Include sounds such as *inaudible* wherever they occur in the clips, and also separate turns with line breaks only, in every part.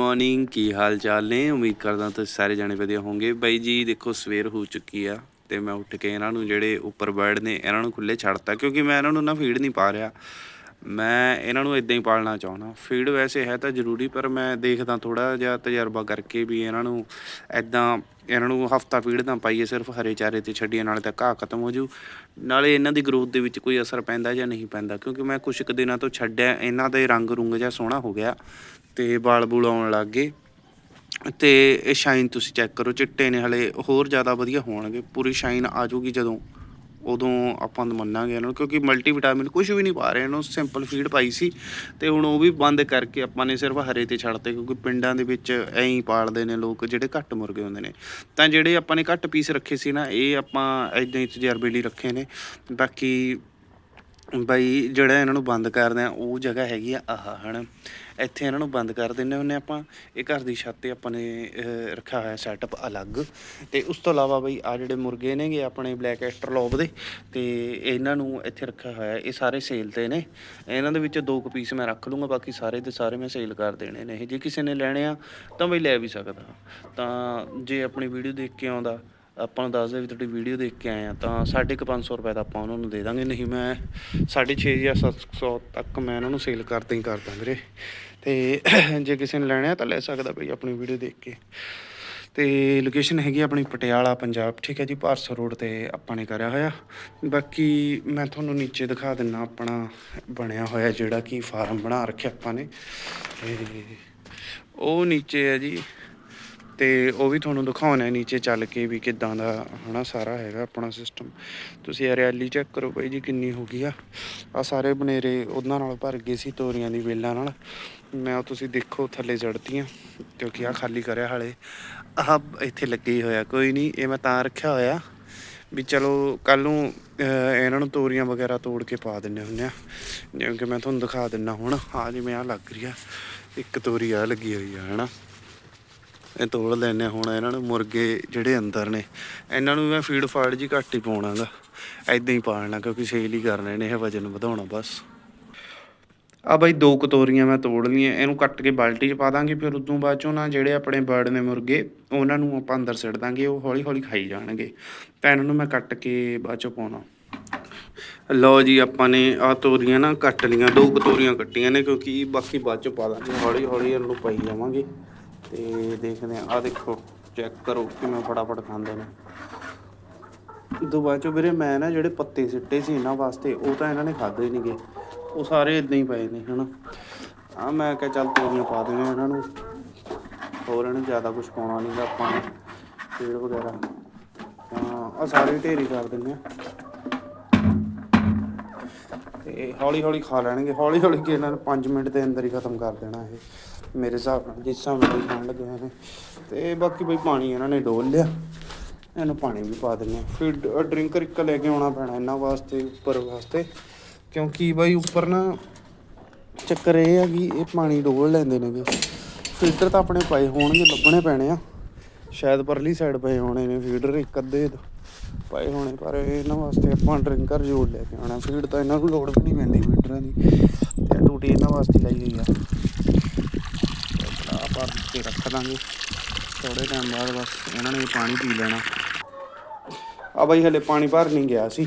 Morning ਕੀ ਹਾਲ ਚਾਲ ਨੇ? ਉਮੀਦ ਕਰਦਾ ਤੁਸੀਂ ਸਾਰੇ ਜਾਣੇ ਵਧੀਆ ਹੋਵੋਗੇ। ਬਾਈ ਜੀ, ਦੇਖੋ, ਸਵੇਰ ਹੋ ਚੁੱਕੀ ਆ ਤੇ ਮੈਂ ਉੱਠ ਕੇ ਇਹਨਾਂ ਨੂੰ ਜਿਹੜੇ ਉੱਪਰ ਬਰਡ ਨੇ, ਇਹਨਾਂ ਨੂੰ ਖੁੱਲੇ ਛੱਡਤਾ ਕਿਉਂਕਿ ਮੈਂ ਇਹਨਾਂ ਨੂੰ ਨਾ ਫੀਡ ਨਹੀਂ ਪਾ ਰਿਹਾ। ਮੈਂ ਇਹਨਾਂ ਨੂੰ ਇਦਾਂ ਹੀ ਪਾਲਣਾ ਚਾਹੁੰਦਾ। ਫੀਡ ਵੈਸੇ ਹੈ ਤਾਂ ਜ਼ਰੂਰੀ, ਪਰ ਮੈਂ ਦੇਖਦਾ ਥੋੜਾ ਜਿਹਾ ਤਜਰਬਾ ਕਰਕੇ ਵੀ ਇਹਨਾਂ ਨੂੰ ਇਦਾਂ ਇਹਨਾਂ ਨੂੰ ਹਫਤਾ ਫੀਡ ਤਾਂ ਪਾਈਏ, ਸਿਰਫ ਹਰੇ ਚਾਰੇ ਤੇ ਛੱਡੀਏ, ਨਾਲੇ ਤਾਂ ਘਾਹ ਖਤਮ ਹੋ ਜੂ ਨਾਲੇ ਇਹਨਾਂ ਦੀ ਗਰੋਥ ਦੇ ਵਿੱਚ ਕੋਈ ਅਸਰ ਪੈਂਦਾ ਜਾਂ ਨਹੀਂ ਪੈਂਦਾ, ਕਿਉਂਕਿ ਮੈਂ ਕੁਝ ਕੁ ਦਿਨਾਂ ਤੋਂ ਛੱਡਿਆ, ਇਹਨਾਂ ਦੇ ਰੰਗ ਰੁੰਗ ਜਿਹਾ ਸੋਹਣਾ ਹੋ ਗਿਆ। ਤੇ ਵਾਲ ਬੂਲ ਆਉਣ ਲੱਗ ਗਏ। ਤੇ ਇਹ ਸ਼ਾਈਨ ਤੁਸੀਂ ਚੈੱਕ ਕਰੋ, ਚਿੱਟੇ ਨੇ ਹਲੇ ਹੋਰ ਜ਼ਿਆਦਾ ਵਧੀਆ ਹੋਣਗੇ। ਪੂਰੀ ਸ਼ਾਈਨ ਆ ਜਾਊਗੀ ਜਦੋਂ, ਉਦੋਂ ਆਪਾਂ ਮੰਨਾਂਗੇ ਇਹਨਾਂ ਨੂੰ, ਕਿਉਂਕਿ ਮਲਟੀ ਵਿਟਾਮਿਨ ਕੁਝ ਵੀ ਨਹੀਂ ਪਾ ਰਹੇ ਇਹਨੂੰ ਸਿੰਪਲ ਫੀਡ ਪਾਈ ਸੀ। ਤੇ ਹੁਣ ਉਹ ਵੀ ਬੰਦ ਕਰਕੇ ਆਪਾਂ ਨੇ ਸਿਰਫ ਹਰੇ ਤੇ ਛੱਡਤੇ ਕਿਉਂਕਿ ਪਿੰਡਾਂ ਦੇ ਵਿੱਚ ਐਂ ਹੀ ਪਾਲਦੇ ਨੇ ਲੋਕ, ਜਿਹੜੇ ਘੱਟ ਮੁਰਗੇ ਹੁੰਦੇ ਨੇ। ਤਾਂ ਜਿਹੜੇ ਆਪਾਂ ਨੇ ਘੱਟ ਪੀਸ ਰੱਖੇ ਸੀ ਨਾ, ਇਹ ਆਪਾਂ ਐਦਾਂ ਹੀ ਤਜਰਬੇ ਲਈ ਰੱਖੇ ਨੇ। ਬਾਕੀ ਬਈ ਜਿਹੜਾ ਇਹਨਾਂ ਨੂੰ ਬੰਦ ਕਰਦੇ ਆ ਉਹ ਜਗ੍ਹਾ ਹੈਗੀ ਆ ਆਹ, ਹਨ? ਇੱਥੇ ਇਹਨਾਂ ਨੂੰ ਬੰਦ ਕਰ ਦਿੰਨੇ ਹੁੰਨੇ ਆਪਾਂ। ਇਹ ਘਰ ਦੀ ਛੱਤ ਤੇ ਆਪਾਂ ਨੇ ਰੱਖਿਆ ਹੋਇਆ ਸੈਟਅਪ ਅਲੱਗ। ਤੇ ਉਸ ਤੋਂ ਇਲਾਵਾ ਬਈ ਆ ਜਿਹੜੇ ਮੁਰਗੇ ਨੇਗੇ ਆਪਣੇ ਬਲੈਕ ਐਸਟਰਲੋਬ ਦੇ, ਤੇ ਇਹਨਾਂ ਨੂੰ ਇੱਥੇ ਰੱਖਿਆ ਹੋਇਆ, ਇਹ ਸਾਰੇ ਸੇਲ ਤੇ ਨੇ। ਇਹਨਾਂ ਦੇ ਵਿੱਚ ਦੋ ਕੁ ਪੀਸ ਮੈਂ ਰੱਖ ਲੂੰਗਾ, ਬਾਕੀ ਸਾਰੇ ਦੇ ਸਾਰੇ ਮੈਂ ਸੇਲ ਕਰ ਦੇਣੇ ਨੇ। ਇਹ ਜੇ ਕਿਸੇ ਨੇ ਲੈਣੇ ਆ, ਤਾਂ ਬਈ ਲੈ ਵੀ ਸਕਦਾ। ਤਾਂ ਜੇ ਆਪਣੀ ਵੀਡੀਓ ਦੇਖ ਕੇ ਆਉਂਦਾ ਆਪਾਂ ਨੂੰ ਦੱਸ ਦੇ ਵੀ ਤੁਹਾਡੀ ਵੀਡੀਓ ਦੇਖ ਕੇ ਆਏ ਆ, ਤਾਂ 550 ਰੁਪਏ ਦਾ ਆਪਾਂ ਉਹਨਾਂ ਨੂੰ ਦੇ ਦਾਂਗੇ। ਨਹੀਂ, ਮੈਂ 6.5 ਜਾਂ 700 ਤੱਕ ਮੈਂ ਉਹਨਾਂ ਨੂੰ ਸੇਲ ਕਰਦਾ ਹੀ ਕਰਦਾ ਵੀਰੇ। ਤੇ *coughs* ਜੇ ਕਿਸੇ ਨੇ ਲੈਣਾ ਤਾਂ ਲੈ ਸਕਦਾ ਬਈ ਆਪਣੀ ਵੀਡੀਓ ਦੇਖ ਕੇ। ਤੇ ਲੋਕੇਸ਼ਨ ਹੈਗੀ ਆਪਣੀ ਪਟਿਆਲਾ, ਪੰਜਾਬ, ਠੀਕ ਹੈ ਜੀ ਭਾਰਸਾ ਰੋਡ ਤੇ ਆਪਾਂ ਨੇ ਕਰਿਆ ਹੋਇਆ। ਬਾਕੀ ਮੈਂ ਤੁਹਾਨੂੰ ਨੀਚੇ ਦਿਖਾ ਦਿੰਨਾ ਆਪਣਾ ਬਣਿਆ ਹੋਇਆ ਜਿਹੜਾ ਕਿ ਫਾਰਮ ਬਣਾ ਰੱਖਿਆ ਆਪਾਂ ਨੇ। ਤੇ ਉਹ ਨੀਚੇ ਹੈ ਜੀ। ਤੇ ਉਹ ਵੀ ਤੁਹਾਨੂੰ ਦਿਖਾਉਣਾ ਹੈ ਨੀਚੇ ਚੱਲ ਕੇ ਵੀ ਕਿੱਦਾਂ ਦਾ ਹਨਾ ਸਾਰਾ ਹੈਗਾ ਆਪਣਾ ਸਿਸਟਮ ਤੁਸੀਂ ਹਰਿਆਲੀ ਚੈੱਕ ਕਰੋ ਬਾਈ ਜੀ ਕਿੰਨੀ ਹੋ ਗਈ ਆ। ਆ ਸਾਰੇ ਬਨੇਰੇ ਉਹਨਾਂ ਨਾਲ ਭਰ ਗਏ ਸੀ ਤੋਰੀਆਂ ਦੀ ਵੇਲਾਂ ਨਾਲ। ਮੈਂ ਉਹ ਤੁਸੀਂ ਦੇਖੋ ਥੱਲੇ ਜੜਤੀਆਂ ਕਿਉਂਕਿ ਆ ਖਾਲੀ ਕਰਿਆ ਹਾਲੇ। ਆਹ ਇੱਥੇ ਲੱਗੇ ਹੀ ਹੋਇਆ ਕੋਈ ਨਹੀਂ, ਇਹ ਮੈਂ ਤਾਂ ਰੱਖਿਆ ਹੋਇਆ। ਵੀ ਚਲੋ ਕੱਲ ਨੂੰ ਇਹਨਾਂ ਨੂੰ ਤੋਰੀਆਂ ਵਗੈਰਾ ਤੋੜ ਕੇ ਪਾ ਦਿੰਨੇ ਹੁੰਨੇ ਆ। ਜਿਵੇਂ ਕਿ ਮੈਂ ਤੁਹਾਨੂੰ ਦਿਖਾ ਦਿੰਨਾ ਹੁਣ ਆ ਜਿਵੇਂ ਆ ਲੱਗ ਰਹੀ ਆ। ਇੱਕ ਤੋਰੀ ਆ ਲੱਗੀ ਹੋਈ ਆ, ਹਨਾ। ਇਹ ਤੋੜ ਲੈਨੇ ਹੁਣ ਇਹਨਾਂ ਨੂੰ ਮੁਰਗੇ ਜਿਹੜੇ ਅੰਦਰ ਨੇ, ਇਹਨਾਂ ਨੂੰ ਮੈਂ ਫੀਡ ਫਾੜ ਜੀ ਘੱਟ ਹੀ ਪਾਉਣਾਗਾ ਐਦਾਂ ਹੀ ਪਾਲਣਾ ਕਿਉਂਕਿ ਸੇਲ ਹੀ ਕਰਨੇ ਨੇ ਇਹ ਵਜਨ ਵਧਾਉਣਾ ਬਸ। ਆ ਬਾਈ ਦੋ ਕਤੋਰੀਆਂ ਮੈਂ ਤੋੜ ਲਈਆਂ, ਇਹਨੂੰ ਕੱਟ ਕੇ ਬਾਲਟੀ 'ਚ ਪਾ ਦਾਂਗੇ, ਫਿਰ ਉਦੋਂ ਬਾਅਦ ਚੋਂ ਨਾ ਜਿਹੜੇ ਆਪਣੇ ਬਰਡ ਨੇ ਮੁਰਗੇ, ਉਹਨਾਂ ਨੂੰ ਆਪਾਂ ਅੰਦਰ ਸਿੱਟ ਦਾਂਗੇ, ਉਹ ਹੌਲੀ ਹੌਲੀ ਖਾਈ ਜਾਣਗੇ। ਤਾਂ ਇਹਨਾਂ ਨੂੰ ਮੈਂ ਕੱਟ ਕੇ ਬਾਅਦ ਚੋਂ ਪਾਉਣਾ। ਲਓ ਜੀ, ਆਪਾਂ ਨੇ ਆ ਤੋਰੀਆਂ ਨਾ ਕੱਟ ਲੀਆਂ ਦੋ ਕਤੋਰੀਆਂ ਕੱਟੀਆਂ ਨੇ ਕਿਉਂਕਿ ਬਾਕੀ ਬਾਅਦ ਚੋਂ ਪਾ ਦਾਂਗੇ, ਹੌਲੀ ਹੌਲੀ ਇਹਨਾਂ ਨੂੰ ਪਾਈ ਜਾਵਾਂਗੇ। ਤੇ ਦੇਖਦੇ ਆ ਆ ਦੇਖੋ ਚੈੱਕ ਕਰੋ ਕਿਵੇਂ ਫਟਾਫਟ ਖਾਂਦੇ ਨੇ। ਉਦੋਂ ਬਾਅਦ ਚੋਂ ਵੀਰੇ, ਮੈਂ ਨਾ ਜਿਹੜੇ ਪੱਤੇ ਸਿੱਟੇ ਸੀ ਇਹਨਾਂ ਵਾਸਤੇ, ਉਹ ਤਾਂ ਇਹਨਾਂ ਨੇ ਖਾਦੇ ਹੀ ਨਹੀਂਗੇ। ਉਹ ਸਾਰੇ ਇਦਾਂ ਹੀ ਪਏ ਨੇ, ਹਨਾ? ਆ ਮੈਂ ਕਿਹਾ ਚੱਲ ਤੋਰੀਆਂ ਪਾ ਦੇਣੇ ਇਹਨਾਂ ਨੂੰ। ਹੋਰ ਇਹਨੂੰ ਜ਼ਿਆਦਾ ਕੁਝ ਪਾਉਣਾ ਨਹੀਂਗਾ ਆਪਾਂ ਨੇ। ਵਗੈਰਾ। ਤਾਂ ਆ ਸਾਰੇ ਢੇਰੀ ਕਰ ਦਿੰਦੇ ਆ ਤੇ ਹੌਲੀ ਹੌਲੀ ਖਾ ਲੈਣਗੇ। ਹੌਲੀ ਹੌਲੀ ਕਿ ਇਹਨਾਂ ਨੇ 5 ਮਿੰਟ ਦੇ ਅੰਦਰ ਹੀ ਖਤਮ ਕਰ ਦੇਣਾ ਇਹ। ਮੇਰੇ ਹਿਸਾਬ ਨਾਲ, ਜਿਸ ਹਿਸਾਬ ਨਾਲ ਇਹ ਖਾਣ ਲੱਗੇ ਹੋਏ ਨੇ। ਤੇ ਬਾਕੀ ਬਈ ਪਾਣੀ ਇਹਨਾਂ ਨੇ ਡੋਲ ਲਿਆ। ਇਹਨੂੰ ਪਾਣੀ ਵੀ ਪਾ ਦਿੰਦੇ ਆ ਫਿਰ ਡਰਿੰਕਰ ਇੱਕ ਲੈ ਕੇ ਆਉਣਾ ਪੈਣਾ ਇਹਨਾਂ ਵਾਸਤੇ, ਉੱਪਰ ਵਾਸਤੇ। ਕਿਉਂਕਿ ਬਈ ਉੱਪਰ ਨਾ ਚੱਕਰ ਇਹ ਆ ਕਿ ਇਹ ਪਾਣੀ ਡੋਲ ਲੈਂਦੇ ਨੇਗੇ। ਫਿਲਟਰ ਤਾਂ ਆਪਣੇ ਪਏ ਹੋਣਗੇ, ਲੱਭਣੇ ਪੈਣੇ ਆ। ਸ਼ਾਇਦ ਪਰਲੀ ਸਾਈਡ ਪਏ ਹੋਣੇ ਨੇ ਫੀਡਰ ਇੱਕ ਅੱਧੇ ਪਏ ਹੋਣੇ, ਪਰ ਇਹਨਾਂ ਵਾਸਤੇ ਆਪਾਂ ਡਰਿੰਕਰ ਜ਼ਰੂਰ ਲੈ ਕੇ ਆਉਣਾ। ਫੀਡ ਤਾਂ ਇਹਨਾਂ ਨੂੰ ਲੋੜ ਵੀ ਨਹੀਂ ਪੈਂਦੀ ਫੀਡਰਾਂ ਦੀ। ਟੂਟੀ ਇਹਨਾਂ ਵਾਸਤੇ ਲਾਈ ਗਈ ਆ। ਕੇ ਰੱਖ ਦਾਂਗੇ। ਥੋੜੇ ਟਾਈਮ ਬਾਅਦ ਬਸ ਇਹਨਾਂ ਨੇ ਵੀ ਪਾਣੀ ਪੀ ਲੈਣਾ। ਆ ਬਾਈ ਹਲੇ ਪਾਣੀ ਭਰ ਨਹੀਂ ਗਿਆ ਸੀ।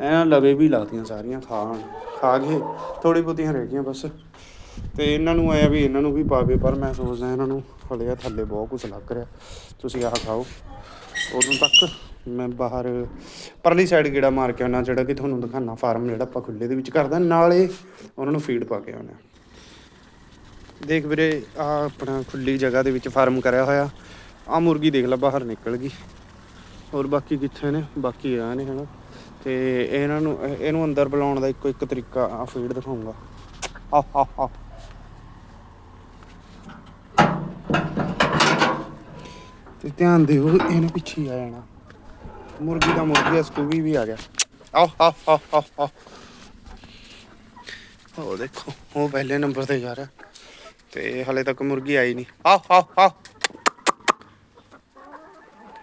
ਇਹਨਾਂ ਲਵੇ ਵੀ ਲਾਤੀਆਂ ਸਾਰੀਆਂ ਖਾਣ। ਖਾ ਗਏ ਥੋੜੀ ਬਹੁਤੀਆਂ ਰਹਿ ਗਈਆਂ ਬਸ। ਤੇ ਇਹਨਾਂ ਨੂੰ ਆਇਆ ਵੀ ਇਹਨਾਂ ਨੂੰ ਵੀ ਪਾਵੇ, ਪਰ ਮੈਂ ਸੋਚਦਾ ਇਹਨਾਂ ਨੂੰ ਹਲੇ ਆ ਥੱਲੇ ਬਹੁਤ ਕੁਝ ਲੱਗ ਰਿਹਾ। ਤੁਸੀਂ ਆਹ ਖਾਓ। ਉਦੋਂ ਤੱਕ ਮੈਂ ਬਾਹਰ ਪਰਲੀ ਸਾਈਡ ਗੇੜਾ ਮਾਰ ਕੇ ਆਉਣਾ ਜਿਹੜਾ ਕਿ ਤੁਹਾਨੂੰ ਦਿਖਾਣਾ ਫਾਰਮ ਜਿਹੜਾ ਆਪਾਂ ਖੁੱਲੇ ਦੇ ਵਿੱਚ ਕਰਦਾ ਨਾਲੇ ਉਹਨਾਂ ਨੂੰ ਫੀਡ ਪਾ ਕੇ ਆਉਣਾ ਦੇਖ ਵੀਰੇ ਆ ਆਪਣਾ ਖੁੱਲੀ ਜਗ੍ਹਾ ਦੇ ਵਿੱਚ ਫਾਰਮ ਕਰਿਆ ਹੋਇਆ। ਆ ਮੁਰਗੀ ਦੇਖ ਲੈ, ਬਾਹਰ ਨਿਕਲ ਗਈ। ਹੋਰ ਬਾਕੀ ਕਿੱਥੇ ਨੇ? ਬਾਕੀ ਆ ਨੇ ਹਨਾ। ਤੇ ਇਹਨਾਂ ਨੂੰ, ਇਹਨੂੰ ਅੰਦਰ ਬੁਲਾਉਣ ਦਾ ਇੱਕੋ ਇੱਕ ਤਰੀਕਾ ਆ ਫੀਡ ਦਿਖਾਉਂਗਾ ਆ ਆ ਆ ਤੇ ਧਿਆਨ ਦਿਓ, ਇਹਨੂੰ ਪਿੱਛੇ ਆ ਜਾਣਾ। ਮੁਰਗੀ ਦਾ ਮੁਰਗੀ ਸਕੂਗੀ ਵੀ ਆ ਗਿਆ। ਆ ਆ ਆ ਆ ਉਹ ਦੇਖੋ, ਉਹ ਪਹਿਲੇ ਨੰਬਰ ਤੇ ਜਾ ਰਿਹਾ। ਤੇ ਹਲੇ ਤੱਕ ਮੁਰਗੀ ਆਈ ਨਹੀਂ। ਆ ਆ ਆ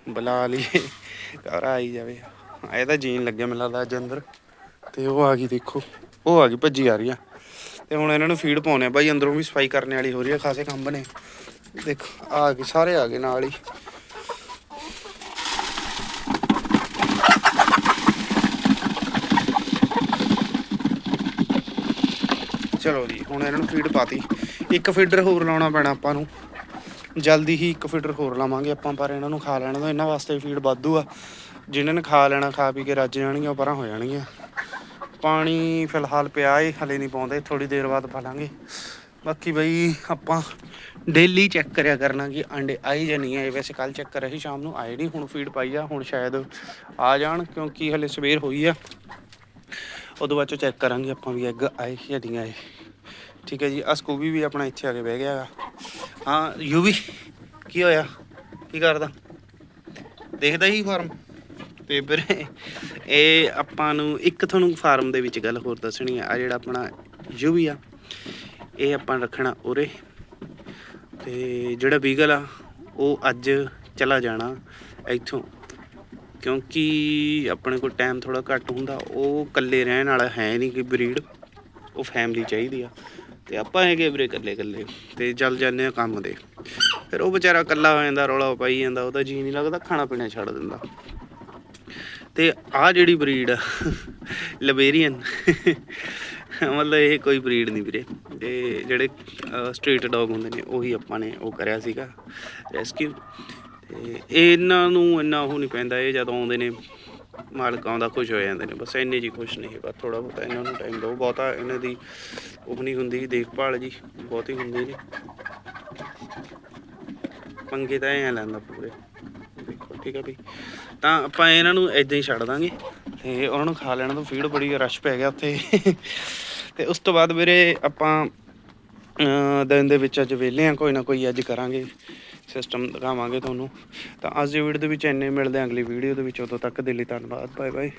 ਬੁਲਾ ਲਈ ਘਰ ਆਈ ਜਾਵੇ। ਇਹ ਤਾਂ ਜੀਣ ਲੱਗਿਆ ਮੈਨੂੰ ਲੱਗਦਾ ਅੱਜ ਅੰਦਰ। ਤੇ ਉਹ ਆ ਗਈ ਦੇਖੋ। ਉਹ ਆ ਗਈ, ਭੱਜੀ ਆ ਰਹੀ ਆ। ਤੇ ਹੁਣ ਇਹਨਾਂ ਨੂੰ ਫੀਡ ਪਾਉਣੇ ਆ। ਬਾਈ, ਅੰਦਰੋਂ ਵੀ ਸਫ਼ਾਈ ਕਰਨ ਵਾਲੀ ਹੋ ਰਹੀ ਆ, ਖਾਸੇ ਕੰਮ ਨੇ। ਦੇਖ, ਆ ਗਏ, ਸਾਰੇ ਆ ਗਏ ਨਾਲ ਹੀ। ਚਲੋ ਜੀ, ਹੁਣ ਇਹਨਾਂ ਨੂੰ ਫੀਡ ਪਾਤੀ। ਇੱਕ ਫੀਡਰ ਹੋਰ ਲਾਉਣਾ ਪੈਣਾ ਆਪਾਂ ਨੂੰ। ਜਲਦੀ ਹੀ ਇੱਕ ਫੀਡਰ ਹੋਰ ਲਾਵਾਂਗੇ ਆਪਾਂ, ਪਰ ਇਹਨਾਂ ਨੂੰ ਖਾ ਲੈਣ ਦੋ ਇਹਨਾਂ ਵਾਸਤੇ ਫੀਡ ਵਾਧੂ ਆ। ਜਿਨ੍ਹਾਂ ਨੇ ਖਾ ਲੈਣਾ, ਖਾ ਪੀ ਕੇ ਰੱਜ ਜਾਣਗੀਆਂ, ਉਹ ਪਰਾਂ ਹੋ ਜਾਣਗੀਆਂ। ਪਾਣੀ ਫਿਲਹਾਲ ਪਿਆ ਏ, ਹਲੇ ਨਹੀਂ ਪਾਉਂਦੇ। ਥੋੜੀ ਦੇਰ ਬਾਅਦ ਪਾ ਲਾਂਗੇ। ਬਾਕੀ ਬਈ ਆਪਾਂ ਡੇਲੀ ਚੈੱਕ ਕਰਿਆ ਕਰਨਾ ਕਿ ਅੰਡੇ ਆਏ ਜਾਂ ਨਹੀਂ ਆਏ। ਵੈਸੇ ਕੱਲ ਚੈੱਕ ਕਰਿਆ ਸੀ, ਸ਼ਾਮ ਨੂੰ ਆਏ ਨਹੀਂ। ਹੁਣ ਫੀਡ ਪਾਈ ਆ, ਹੁਣ ਸ਼ਾਇਦ ਆ ਜਾਣ, ਕਿਉਂਕਿ ਹਲੇ ਸਵੇਰ ਹੋਈ ਆ। ਉਦੋਂ ਬਾਅਦ ਚੋਂ ਚੈੱਕ ਕਰਾਂਗੇ ਆਪਾਂ ਵੀ ਐਗ ਆਏ ਜਾਂ ਨਹੀਂ ਆਏ। ਠੀਕ ਹੈ ਜੀ ਆ ਸਕੂਬੀ ਵੀ ਆਪਣਾ ਇੱਥੇ ਆ ਕੇ ਬਹਿ ਗਿਆ ਹੈਗਾ। ਹਾਂ, ਯੂਵੀ, ਕੀ ਹੋਇਆ? ਕੀ ਕਰਦਾ? ਦੇਖਦਾ ਹੀ ਫਾਰਮ? ਤੇ ਵੀਰੇ ਇਹ ਆਪਾਂ ਨੂੰ ਇੱਕ ਤੁਹਾਨੂੰ ਫਾਰਮ ਦੇ ਵਿੱਚ ਗੱਲ ਹੋਰ ਦੱਸਣੀ ਆ ਆ ਜਿਹੜਾ ਆਪਣਾ ਯੂਵੀ ਆ, ਇਹ ਆਪਾਂ ਰੱਖਣਾ ਉਰੇ। ਤੇ ਜਿਹੜਾ ਬੀਗਲ ਆ, ਉਹ ਅੱਜ ਚਲਾ ਜਾਣਾ ਇੱਥੋਂ। ਕਿਉਂਕਿ ਆਪਣੇ ਕੋਲ ਟਾਈਮ ਥੋੜਾ ਘੱਟ ਹੁੰਦਾ, ਉਹ ਇਕੱਲੇ ਰਹਿਣ ਵਾਲਾ ਹੈ ਨਹੀਂ ਕਿ ਬਰੀਡ ਉਹ ਫੈਮਿਲੀ ਚਾਹੀਦੀ ਆ। ਤੇ ਆਪਾਂ ਹੈਗੇ ਵੀਰੇ ਇਕੱਲੇ ਇਕੱਲੇ? ਤੇ ਚੱਲ ਜਾਂਦੇ ਆ ਕੰਮ ਦੇ ਫਿਰ ਉਹ ਵਿਚਾਰਾ ਇਕੱਲਾ ਹੋ ਜਾਂਦਾ, ਰੌਲਾ ਪਾਈ ਜਾਂਦਾ, ਉਹਦਾ ਜੀ ਨਹੀਂ ਲੱਗਦਾ, ਖਾਣਾ ਪੀਣਾ ਛੱਡ ਦਿੰਦਾ। ਤੇ ਆ ਜਿਹੜੀ ਬਰੀਡ ਆ ਲਬੇਰੀਅਨ ਮਤਲਬ ਇਹ ਕੋਈ ਬਰੀਡ ਨਹੀਂ ਵੀਰੇ। ਇਹ ਜਿਹੜੇ ਸਟਰੀਟ ਡੌਗ ਹੁੰਦੇ ਨੇ, ਉਹੀ ਆਪਾਂ ਨੇ ਉਹ ਕਰਿਆ ਸੀਗਾ ਰੈਸਕਿਊ ਤੇ ਇਹਨਾਂ ਨੂੰ ਇੰਨਾ ਉਹ ਨਹੀਂ ਪੈਂਦਾ, ਇਹ ਜਦੋਂ ਆਉਂਦੇ ਨੇ ਮਾਲਕ ਆਉਂਦਾ ਖੁਸ਼ ਹੋ ਜਾਂਦੇ ਨੇ, ਬਸ ਇੰਨੇ ਜੀ ਖੁਸ਼ ਨਹੀਂ, ਬਸ ਥੋੜਾ ਬਹੁਤਾ ਇਹਨਾਂ ਨੂੰ ਟਾਈਮ ਦਿਓ, ਬਹੁਤਾ ਇਹਨਾਂ ਦੀ ਉਹ ਨਹੀਂ ਹੁੰਦੀ, ਦੇਖਭਾਲ ਜੀ, ਬਹੁਤੀ ਹੁੰਦੀ ਨਹੀਂ। ਪੰਗੇ ਤਾਂ ਐਂ ਲੈਂਦਾ ਪੂਰੇ। ਦੇਖੋ, ਠੀਕ ਆ ਵੀ। ਤਾਂ ਆਪਾਂ ਇਹਨਾਂ ਨੂੰ ਇਦਾਂ ਹੀ ਛੱਡ ਦਾਂਗੇ, ਤੇ ਉਹਨਾਂ ਨੂੰ ਖਾ ਲੈਣਾ ਤੋਂ ਫੀਡ ਬੜੀ ਰਸ਼ ਪੈ ਗਿਆ ਉੱਥੇ। ਤੇ ਉਸ ਤੋਂ ਬਾਅਦ ਵੀਰੇ ਆਪਾਂ, ਅਹ ਦਿਨ ਦੇ ਵਿੱਚ ਅੱਜ ਵਿਹਲੇ ਆ, ਕੋਈ ਨਾ ਕੋਈ ਅੱਜ ਕਰਾਂਗੇ। ਸਿਸਟਮ ਦਿਖਾਵਾਂਗੇ ਤੁਹਾਨੂੰ। ਤਾਂ ਅੱਜ ਦੀ ਵੀਡੀਓ ਦੇ ਵਿੱਚ ਇੰਨੇ, ਮਿਲਦੇ ਹਾਂ ਅਗਲੀ ਵੀਡੀਓ ਦੇ ਵਿੱਚ। ਉਦੋਂ ਤੱਕ ਦੇ ਲਈ ਧੰਨਵਾਦ। Bye bye